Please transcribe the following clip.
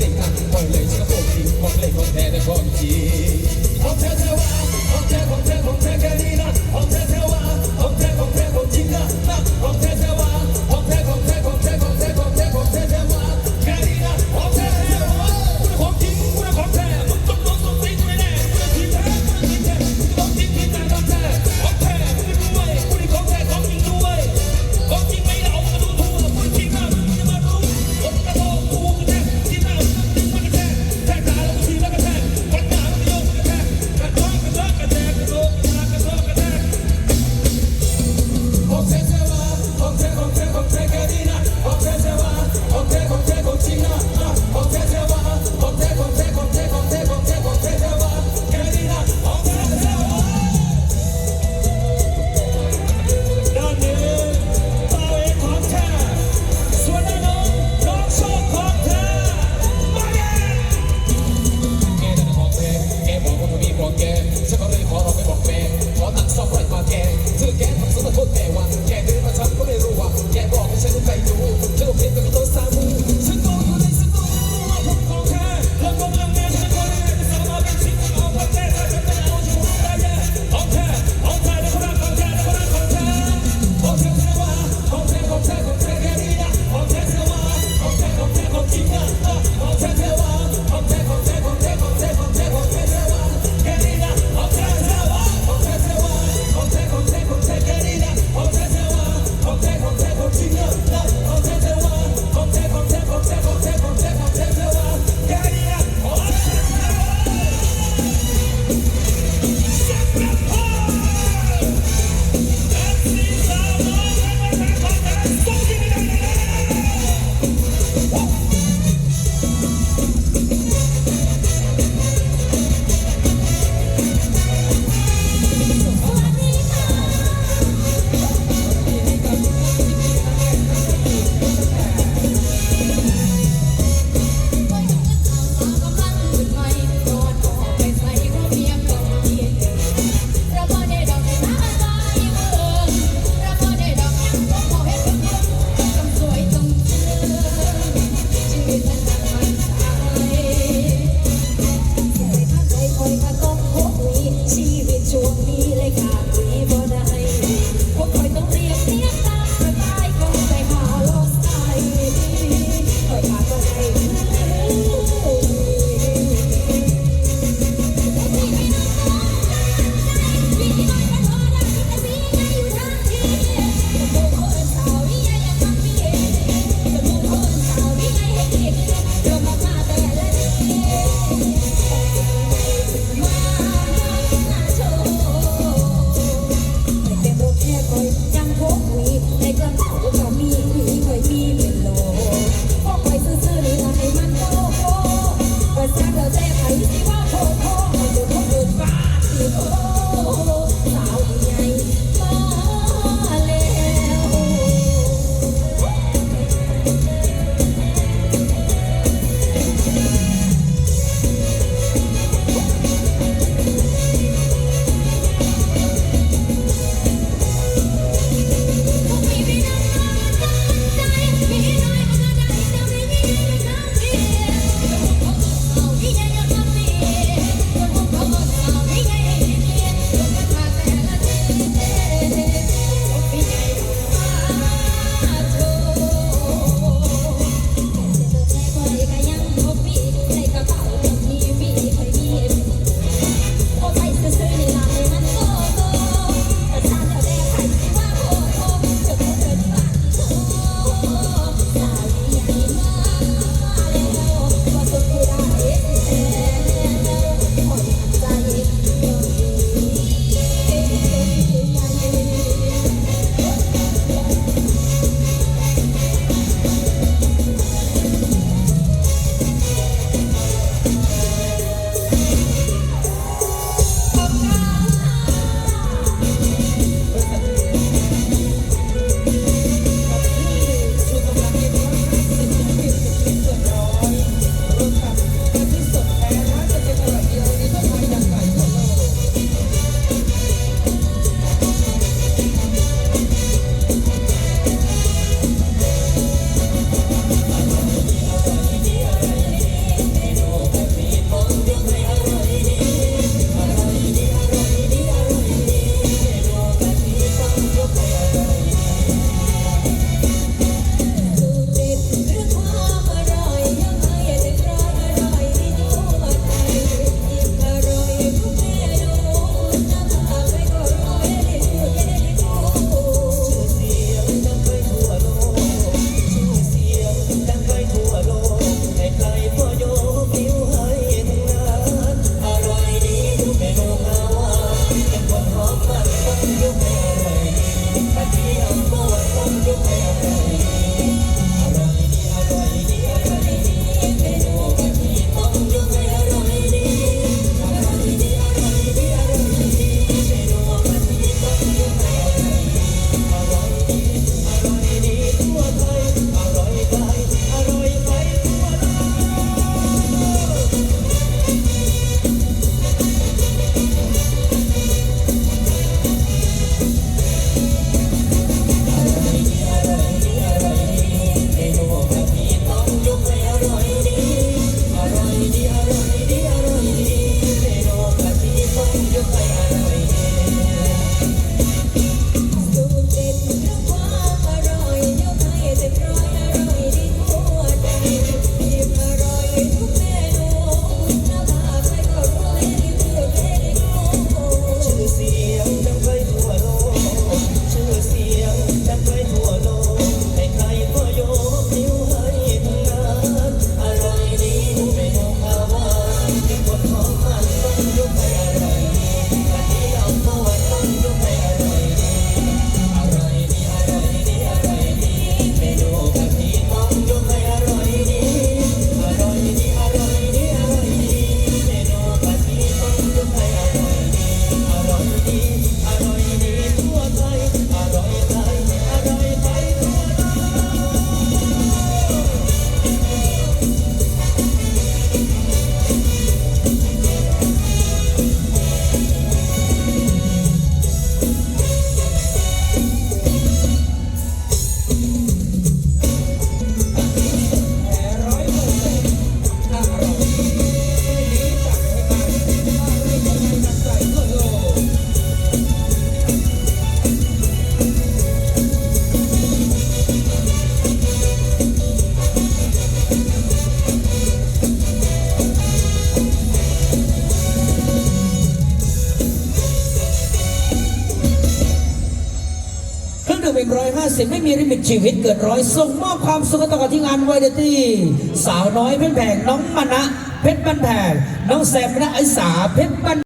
ติด Thank you. ร้อยห้าสิบไม่มีริมิตชีวิตเกิดร้อยส่งมอบความสุขต่อที่งานไวเดตี้สาวน้อยเพชรแพงน้องมณะเพชรบ้นแพงน้องแซมณไอสาเพชรบัน